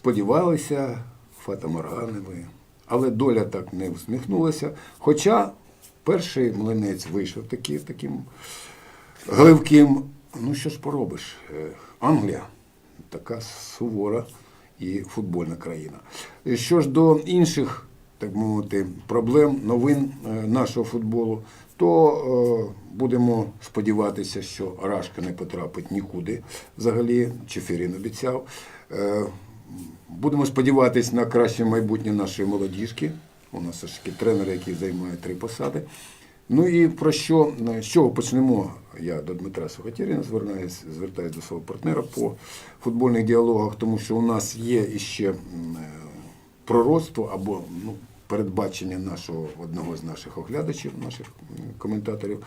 сподівалися Фатаморганови. Але доля так не усміхнулася. Хоча перший млинець вийшов таки, таким гливким. Ну що ж поробиш? Е, Англія така сувора і футбольна країна. Е, Що ж до інших, так мовити, проблем, новин е, нашого футболу, то будемо сподіватися, що Рашка не потрапить нікуди взагалі. Чефірін обіцяв. Будемо сподіватися на краще майбутнє нашої молодіжки. У нас все ж таки тренер, який займає три посади. Ну і про що, з чого почнемо? Я до Дмитра Сухотєріна звертаюся, звертаюся до свого партнера по футбольних діалогах, тому що у нас є іще е, пророцтво або ну, передбачення нашого одного з наших оглядачів, наших коментаторів.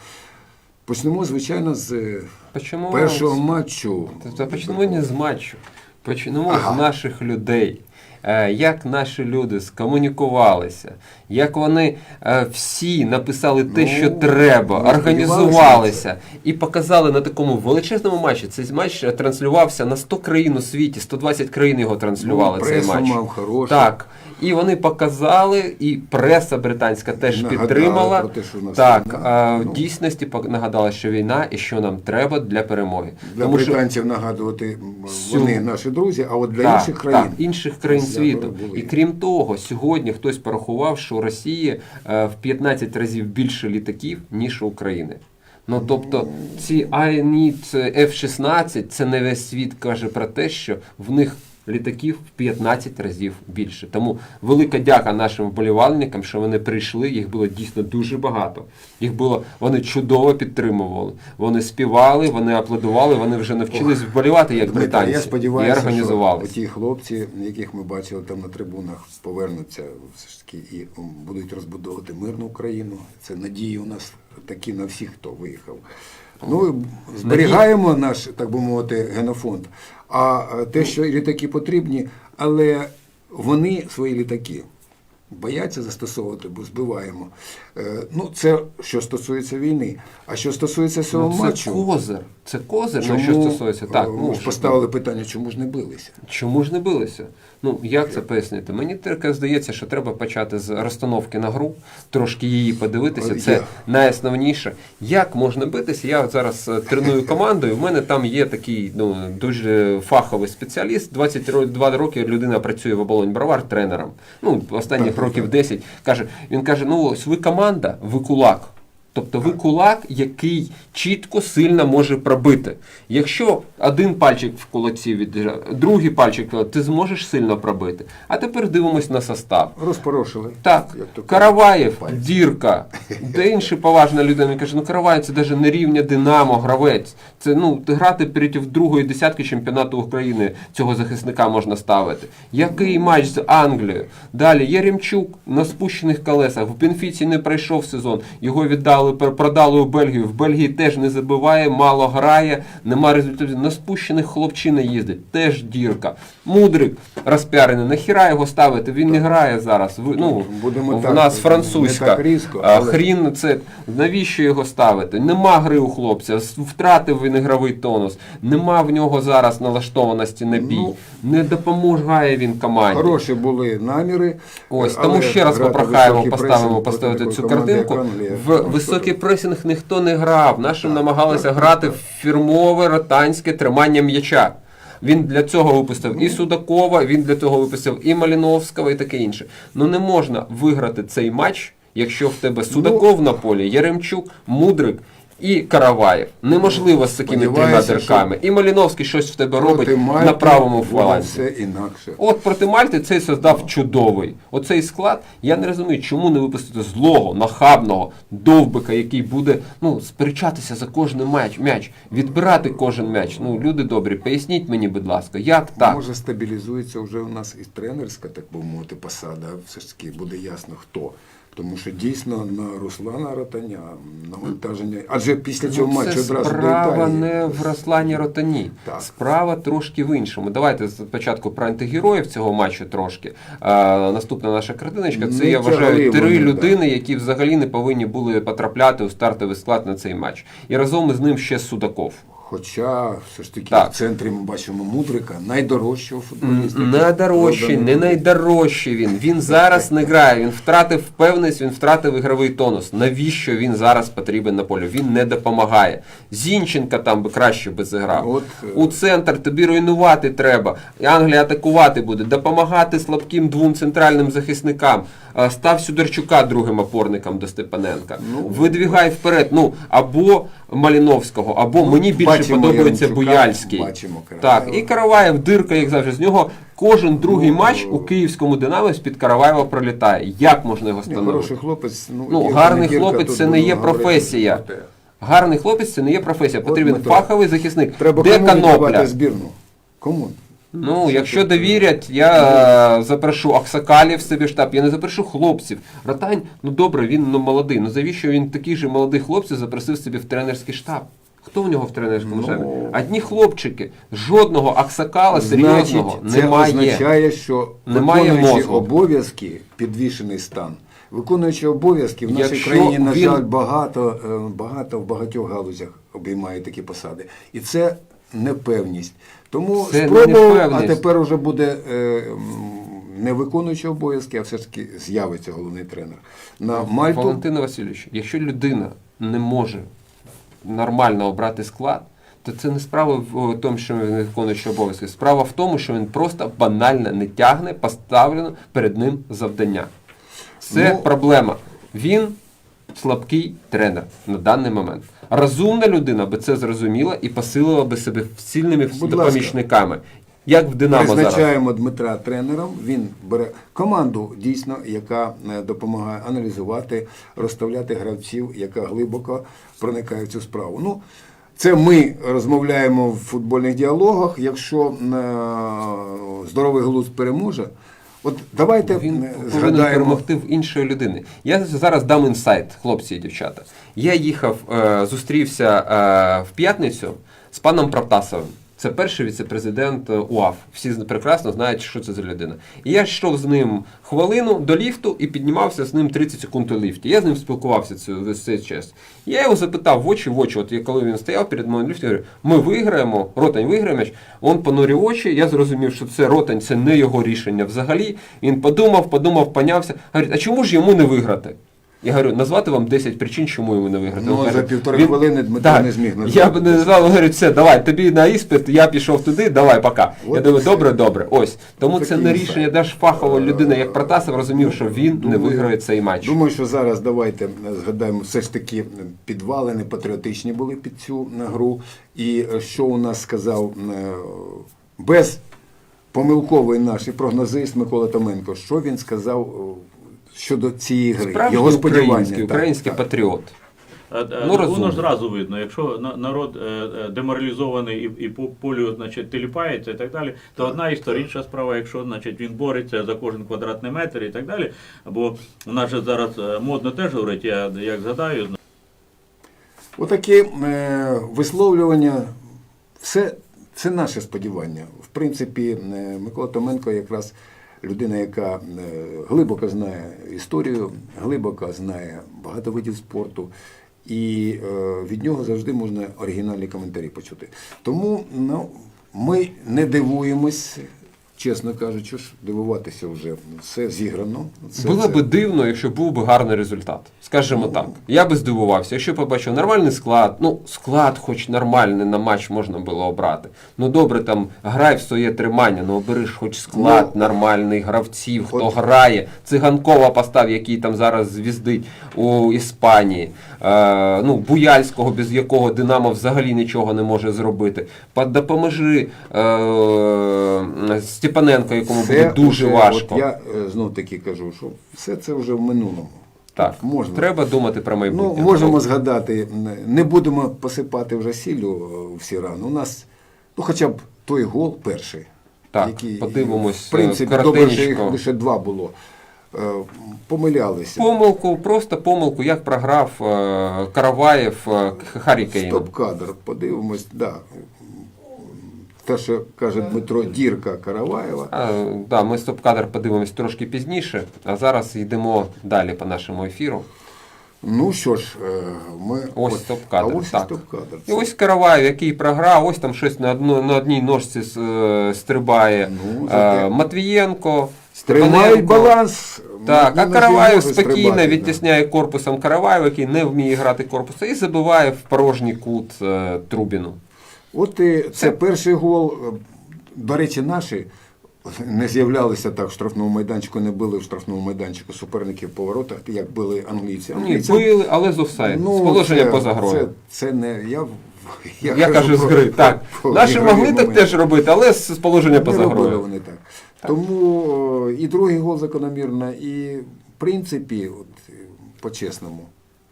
Почнемо, звичайно, з Почнемо першого матчу. Почнемо не з матчу, почнемо Ага. з наших людей. Е, Як наші люди скомунікувалися, як вони е, всі написали те, Ну, що треба, організувалися і показали на такому величезному матчі. Цей матч е, транслювався на 100 країн у світі, 120 країн його транслювали. Ну, цей матч. мав хороший. Так. І вони показали, і преса британська теж Нагадали підтримала. про те, що в нас так, війна. а, в Ну. дійсності пок- нагадала, що війна і що нам треба для перемоги. Для Тому що британців нагадувати м, вони наші друзі, а от для так, інших країн. Так, інших країн світу. були. І крім того, сьогодні хтось порахував, що у Росії е, в 15 разів більше літаків, ніж у України. Ну тобто ці I need F-16, це не весь світ каже про те, що в них літаків в 15 разів більше. Тому велика дяка нашим вболівальникам, що вони прийшли. Їх було дійсно дуже багато. Їх було вони чудово підтримували. Вони співали, вони аплодували. Вони вже навчились вболівати як Дмитро, британці я і сподіваюся, що організувалися. ті хлопці, яких ми бачили там на трибунах, повернуться все ж таки і будуть розбудовувати мирну Україну. Це надії у нас такі на всіх, хто виїхав. Ну, зберігаємо наш, так би мовити, генофонд. А е, те, що літаки потрібні, але вони свої літаки бояться застосовувати, бо збиваємо. Е, Ну, це що стосується війни. А що стосується цього Ну, це матчу, козир. Це козир, на що стосується. Так, е, ну, поставили питання, чому ж не билися? Чому ж не билися? Ну як це пояснити? Мені тільки здається, що треба почати з розстановки на гру, трошки її подивитися. Це найосновніше. Як можна битися? Я зараз е, треную команду, і в мене там є такий ну дуже фаховий спеціаліст. 22 роки людина працює в оболонь бровар тренером. Ну останніх років 10. Каже, він каже: ну ось ви команда, ви кулак. Тобто ви кулак, який чітко сильно може пробити. Якщо один пальчик в кулаці віджав, другий пальчик, ти зможеш сильно пробити. А тепер дивимось на состав. Розпорошили. Так, Караваєв, пальці. дірка. Де інший поважна людина Він каже, ну Караваєв це навіть не рівня Динамо, гравець. Це ну грати проти другої десятки чемпіонату України цього захисника можна ставити. Який матч з Англією? Далі Єремчук на спущених колесах. В Бенфіці не пройшов сезон. Його віддали, пер- продали у Бельгію. В Бельгії теж не забиває, мало грає, нема результатів. На спущених хлопчина їздить. Теж дірка. Мудрик розпіарений. Нахіра його ставити? Він не грає зараз. Ну, Будемо в так, нас французька. так різко, але- Хрін це навіщо його ставити? Нема гри у хлопця, втратив він ігровий тонус. Нема в нього зараз налаштованості на бій. Ну, не допомагає він команді. Хороші були наміри. Ось тому ще раз попрохаємо поставимо поставити цю картинку. В Ну, високий пресінг ніхто не грав. Нашим Так, намагалися так, грати так. в фірмове ротанське тримання м'яча. Він для цього випустив і Судакова, він для цього випустив і Маліновського, і таке інше. Ну не можна виграти цей матч, якщо в тебе Судаков на полі, Яремчук, Мудрик. І Караваєв. Неможливо з такими трьома дирками. І Маліновський щось в тебе робить Мальти на правому фланзі. Інакше. От проти Мальти цей создав чудовий. Оцей склад. Я не розумію, чому не випустити злого, нахабного довбика, який буде ну, сперечатися за кожен м'яч, м'яч, відбирати кожен м'яч. Ну, люди добрі, поясніть мені, будь ласка, як так? Може стабілізується вже у нас і тренерська, так би мовити, посада. Все ж таки буде ясно хто. Тому що дійсно на Руслана Ротаня навантаження. Адже після цього Ну, матчу одразу до справа не в Рослані Ротані. Так. Справа трошки в іншому. Давайте спочатку про антигероїв цього матчу трошки. А, наступна наша картиночка. Це Не я вважаю три людини, які взагалі не повинні були потрапляти у стартовий склад на цей матч. І разом із ним ще Судаков. Хоча все ж таки Так. в центрі ми бачимо Мудрика, найдорожчого футболіста. Найдорожчий, не найдорожчий він. Він зараз не грає. Він втратив впевненість, він втратив ігровий тонус. Навіщо він зараз потрібен на полі? Він не допомагає. Зінченка там би краще би зіграв. От, е, У центр тобі руйнувати треба. Англія атакувати буде, допомагати слабким двом центральним захисникам. Е, Став Сюдорчука другим опорником до Степаненка. Видвігай вперед. Ну або Маліновського, або мені більше бачимо подобається Яремчука, Буяльський. бачимо Караваєва. Так, і Караваєв дирка, як завжди. З нього кожен другий Ну, матч у київському Динамо з-під Караваєва пролітає. Як можна його Ні, встановити? хороший хлопець. Ну, Ну, Ігор гарний хлопець тут це не будемо є говорити професія. Гарний хлопець це не є професія. Потрібен Дмитро, фаховий захисник. Треба Де кому віддавати канопля? збірну? Кому? Ну, якщо довірять, я е, запрошу Аксакалів в собі штаб, я не запрошу хлопців. Ротань, ну добре, він ну, молодий. Ну завіщо він таких же молодих хлопців запросив собі в тренерський штаб? Хто в нього в тренерському Ну, штабі? Одні хлопчики. Жодного Аксакала серйозного Значить, це немає. означає, що Немає виконуючи обов'язки, підвішений стан. Виконуючи обов'язки в нашій Якщо країні, на він- жаль, багато, е, багато в багатьох галузях обіймають такі посади. І це непевність. Тому Це не спробував, а тепер уже буде е, не виконуючи обов'язки, а все ж таки з'явиться головний тренер. На Мальту Валентина Васильович, якщо людина не може нормально обрати склад, то це не справа в тому, що він не виконує обов'язки. Справа в тому, що він просто банально не тягне поставлено перед ним завдання. Це Ну, проблема. Він слабкий тренер на даний момент. Розумна людина би це зрозуміла і посилила би себе сильними допомічниками, помічниками. Як в Динамо зараз. Призначаємо Дмитра тренером. Він бере команду дійсно, яка е, допомагає аналізувати, розставляти гравців, яка глибоко проникає в цю справу. Ну, це ми розмовляємо в футбольних діалогах. Якщо е, здоровий глузд переможе, от давайте Він е, згадаємо. перемогти в іншої людини. Я зараз дам інсайт, хлопці і дівчата. Я їхав, зустрівся в п'ятницю з паном Протасовим. Це перший віце-президент е, УАФ. Всі прекрасно знають, що це за людина. І я йшов з ним хвилину до ліфту і піднімався з ним 30 секунд у ліфті. Я з ним спілкувався цю, цей час. Я його запитав в очі в очі, от коли він стояв перед моїм ліфтом, говорю, ми виграємо, Ротань виграє м'яч. Он понурив очі, я зрозумів, що це Ротань, це не його рішення взагалі. Він подумав, подумав, понявся. Говорить, а чому ж йому не виграти? Я говорю, назвати вам 10 причин, чому йому не виграти. Ну, за півтори хвилини Дмитро так, не зміг назвати. Я б не назвав, говорю, все, давай, тобі на іспит, я пішов туди, давай, пока. я думаю, все. добре, добре. Ось. Тому це не рішення, де ж фахова людина, як Протасов, розумів, що він не виграє цей матч. Думаю, що зараз давайте е, згадаємо, все ж таки е, підвалини патріотичні були під цю е, гру. І що у нас сказав без помилковий наш і прогнозист Микола Томенко, що він сказав щодо цієї гри, Справжній його сподівання. український, Так, український так. патріот. Ну, воно ж зразу видно, якщо народ е, е, деморалізований і, і по полю значить, теліпається і так далі, то одна історія, інша справа, якщо значить, він бореться за кожен квадратний метр і так далі. Бо у нас же зараз е, модно теж говорить, я як згадаю, Отакі е, висловлювання, все це наше сподівання. В принципі, е, Микола Томенко якраз людина, яка е, глибоко знає історію, глибоко знає багато видів спорту, і е, від нього завжди можна оригінальні коментарі почути. Тому ну, ми не дивуємось. Чесно кажучи, ж дивуватися вже все зіграно. Це, Було це- би дивно, якщо був би гарний результат. Скажімо так. Я би здивувався, якщо побачив нормальний склад, ну склад, хоч нормальний на матч можна було обрати. Ну добре, там грай в своє тримання, ну обери ж хоч склад Ну, нормальний гравців, хто от- грає. Циганкова постав, який там зараз звіздить у Іспанії. Е, ну, Буяльського, без якого Динамо взагалі нічого не може зробити. Допоможи е, Степаненко, якому Все буде дуже вже, важко. От я знов таки кажу, що все це вже в минулому. Так, можна. треба думати про майбутнє. Ну, можемо згадати, не будемо посипати вже сіллю е, всі рани. У нас, ну хоча б той гол перший. Так, який, подивимось, В принципі, е, добре, що їх лише два було. Е, Помилялися. Помилку, просто помилку, як програв е, Караваєв е, Харі Кейн. Стоп-кадр, подивимось, да. Те, що каже Дмитро Дірка Караваєва. А, да, ми стоп-кадр подивимось трошки пізніше, а зараз йдемо далі по нашому ефіру. Ну що ж, ми Ось стоп-кадр, ось так. стоп-кадр. І ось Караваєв, який програв, ось там щось на, одно, на одній ножці стрибає. Ну, Матвієнко. Тримають Степаненко. баланс. Так, а Можна Караваєв спокійно відтісняє корпусом Караваєва, який не вміє грати корпусом, і забиває в порожній кут е, Трубіну. От і це перший гол. До речі, наші не з'являлися так в штрафному майданчику, не били в штрафному майданчику суперників по воротах, як били англійці. Ні, били, але з офсайд. з положення це- поза грою. Це, це не я. Я, кажу кажу з про- гри. Так. про Наші могли так теж робити, але з положення поза грою. вони так. Тому і другий гол закономірно, і в принципі, от, е, по-чесному,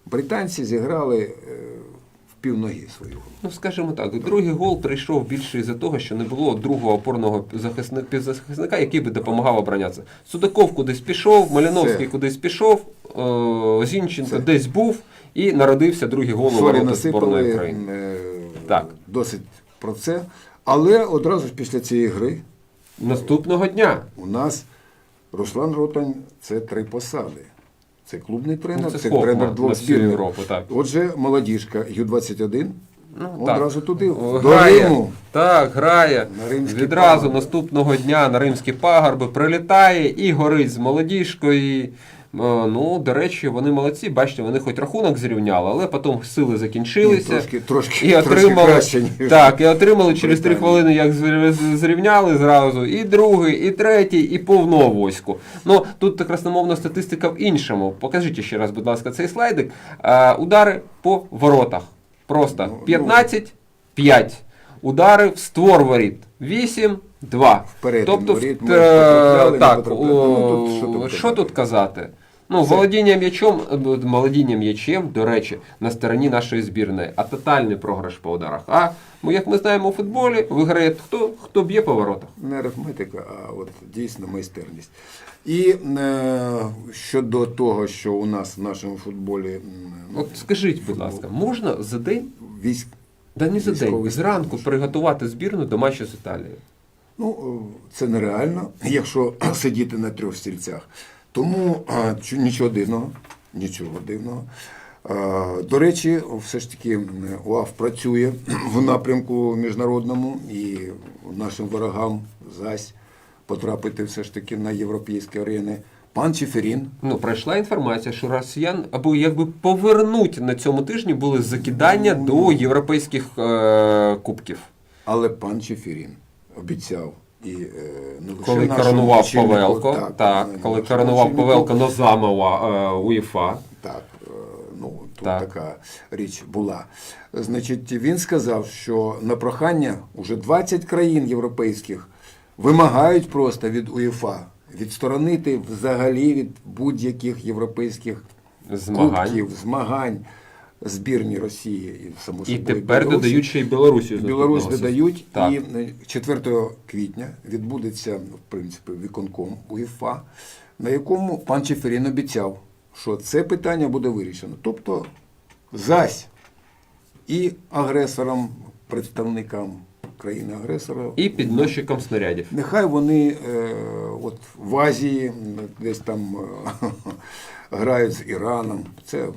британці зіграли е, в півноги свою гру. Ну, скажімо так, другий гол прийшов більше із-за того, що не було другого опорного захисника, півзахисника, який би допомагав оборонятися. Судаков кудись пішов, Маляновський Це- кудись пішов, е, Зінченко Це- десь був і народився другий гол у ворота зборної України. е, Так. досить про це. Але одразу ж після цієї гри Наступного дня. у нас Руслан Ротань це три посади. Це клубний тренер, Ну, це це, Хофман тренер двох збірних. Отже, молодіжка Ю-21 Ну, одразу туди, О, до Грає, Риму. так, грає. На Відразу пагорби. наступного дня на римські пагорби прилітає і горить з молодіжкою. Е, Ну, до речі, вони молодці. Бачите, вони хоч рахунок зрівняли, але потім сили закінчилися. Ні, трошки- трошки- і трошки отримали, краще, ніж так, і отримали через три хвилини, як зрівняли зразу, і другий, і третій, і повну авоську. Ну, тут красномовна статистика в іншому. Покажіть ще раз, будь ласка, цей слайдик. Е, удари по воротах. Просто Ну, 15 5. Удари в створ воріт. 8 2. Вперед Тобто, воріт в- ми е, так, Ну, тут що тут що тут казати? Ну, володіння м'ячом, е, володіння м'ячем, до речі, на стороні нашої збірної, а тотальний програш по ударах. А ну, як ми знаємо у футболі, виграє хто, хто б'є по воротах. Не арифметика, а от дійсно майстерність. І е, щодо того, що у нас в нашому футболі От скажіть, будь ласка, можна за день, військ, да не за день, зранку приготувати збірну до матчу з Італією? ну е, це нереально, якщо сидіти на трьох стільцях. Тому нічого дивного, нічого дивного. До речі, все ж таки УАФ працює в напрямку міжнародному і нашим ворогам зась потрапити все ж таки на європейські арени. Пан Чеферін, Ну, пройшла інформація, що росіян або якби повернуть на цьому тижні були закидання Ну, до європейських е, кубків. Але пан Чефірін обіцяв і е, Коли нашому коронував Павелко, так, не коли коронував Павелко Нозамова е, УЄФА. Так, е, ну тут Так. така річ була. Значить, він сказав, що на прохання уже 20 країн європейських вимагають просто від УЄФА відсторонити взагалі від будь-яких європейських Змагань. кубків, змагань збірні Росії і само І собою тепер Білорусі. додають ще й Білорусію. з Білорусь додають, Так. і е, 4 квітня відбудеться, в принципі, виконком УЄФА, на якому пан Чеферін обіцяв, що це питання буде вирішено. Тобто, зась і агресорам, представникам країни-агресора, І підносчиком снарядів. нехай вони е, от в Азії десь там е, грають з Іраном. Це,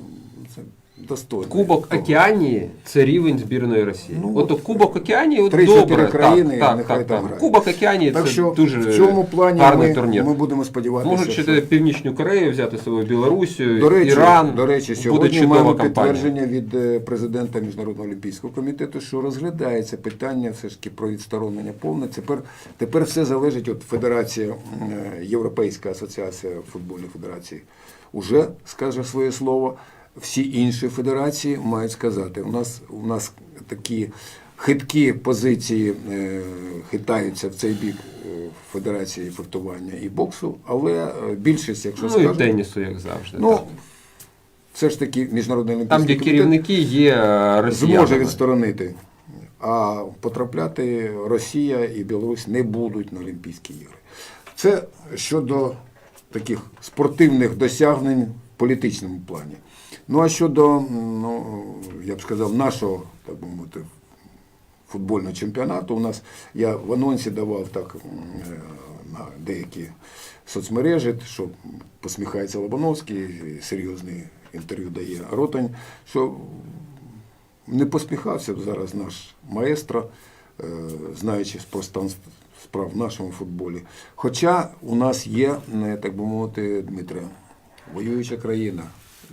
це достойно. Кубок того. Океанії це рівень збірної Росії. Ну, Ото Кубок Океанії от добре. країни, так, нехай так, там так. Кубок Океанії Так це дуже в цьому плані гарний ми, турнір. ми будемо сподіватися, Можуть що... Північну Корею взяти собою Білорусію, До речі, Іран. до речі, сьогодні маємо кампанія. підтвердження від е, президента Міжнародного олімпійського комітету, що розглядається питання все ж таки про відсторонення повне. Тепер, тепер все залежить від Федерації, е, Європейська асоціація футбольних федерацій уже скаже своє слово. Всі інші федерації мають сказати. У нас, у нас такі хиткі позиції е, хитаються в цей бік е, Федерації фехтування і боксу, але е, більшість, якщо Ну і тенісу, як завжди. Ну, так. все ж таки Міжнародний Там, де керівники є росіянами. зможе відсторонити. А потрапляти Росія і Білорусь не будуть на Олімпійські ігри. Це щодо таких спортивних досягнень політичному плані. Ну а щодо, ну, я б сказав, нашого, так би мовити, футбольного чемпіонату, у нас я в анонсі давав так е, на деякі соцмережі, що посміхається Лобановський, серйозний інтерв'ю дає Ротань, що не посміхався б зараз наш маестро, е, знаючи про стан справ в нашому футболі. Хоча у нас є, так би мовити, Дмитре, воююча країна.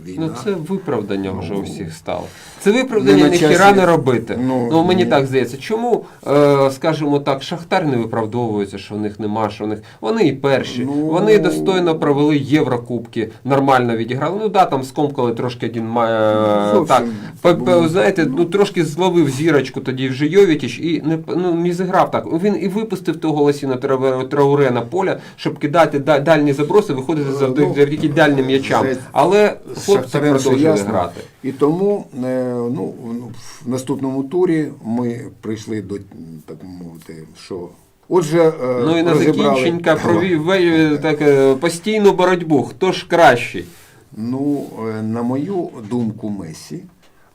Війна. Ну це виправдання вже Ну, у всіх стало. Це виправдання не часі. не робити. Ну, Ну, мені ні. так здається. Чому, е, скажімо так, Шахтар не виправдовується, що в них нема, що в них. Вони і перші. Ну, Вони достойно провели Єврокубки, нормально відіграли. Ну да, там скомкали трошки один має. Зовсім Так, П- знаєте, ну трошки зловив зірочку тоді вже Йовітіч і не ну, не зіграв так. Він і випустив того Лосіна Трауре на поле, щоб кидати да- дальні заброси, виходити завдяки Ну, дальнім м'ячам. Але хлопці продовжили ясно. грати. І тому е, ну, в наступному турі ми прийшли до так мовити, що. Отже, е, Ну і на закінчення закінченька провів так, е, постійну боротьбу. Хто ж кращий? Ну, на мою думку, Месі,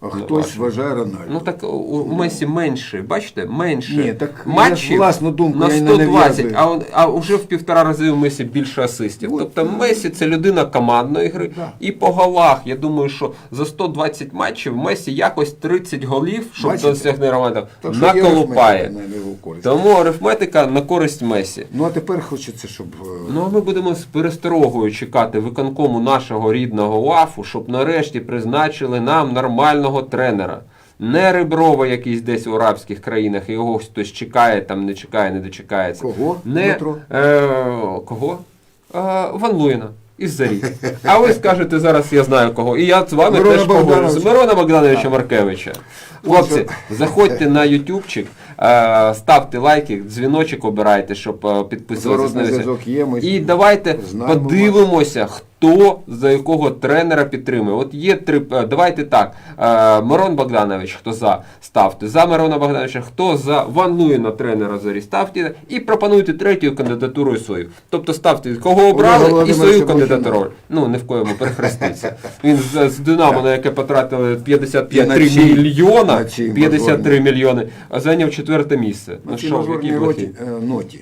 а хтось вважає Рональдо. Ну так у- у Месі менше, бачите, менше Ні, так я ж власну думку на я й не 120, нав'язую. а, он- а вже в півтора рази у Месі більше асистів. От, тобто ну, Месі це людина командної гри. Да. І по голах, я думаю, що за 120 матчів Месі якось 30 голів, щоб Бачите? досягне Романа, Так що є наколупає. арифметика на його користь. Тому арифметика на користь Месі. Ну а тепер хочеться, щоб е, Ну а ми будемо з пересторогою чекати виконкому нашого рідного УАФу, щоб нарешті призначили нам нормального тренера. Не Реброва якийсь десь в арабських країнах, його хтось чекає, там не чекає, не дочекається. Кого, Не, е, кого? Е, Ван Луїна. Із зарі. А ви скажете зараз, я знаю кого. І я з вами Мирона теж погоджуюсь. Богдановича. Мирона Богдановича Маркевича. Хлопці, заходьте на ютубчик, е, ставте лайки, дзвіночок обирайте, щоб е, підписуватися І давайте знаємо подивимося, хто за якого тренера підтримує. От є три. е, Давайте так. е, Мирон Богданович, хто за, ставте. За Мирона Богдановича, хто за Ван Луїна тренера зорі, ставте. І пропонуйте третю кандидатуру свою. Тобто ставте, кого обрали, і свою кандидатуру. Ну, не в коєму перехреститься. Він з, з Динамо, на яке потратили 55 І на 3 чий- мільйона, 53 мільйони, а зайняв четверте місце. на Ну що, мажорній які роті, плохі? е, ноті.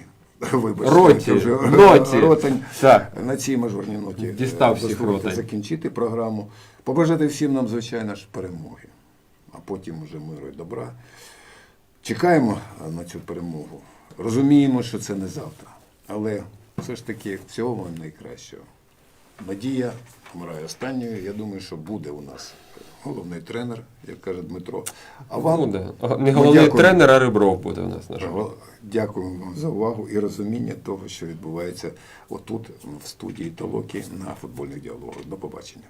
Вибачте, Роті, вже ноті. Ротань. Так. На цій мажорній ноті е, Дістав всіх дозвольте закінчити програму. Побажати всім нам, звичайно ж, перемоги, а потім уже миру і добра. Чекаємо е, на цю перемогу. Розуміємо, що це не завтра. Але все ж таки всього вам найкращого. Надія вмирає останньою. Я думаю, що буде у нас головний тренер, як каже Дмитро. А вам Буде. Не головний дякуємо. тренер, а Рибров буде у нас Наш. Дякуємо вам за увагу і розуміння того, що відбувається отут, в студії Толокі на футбольних діалогах. До побачення.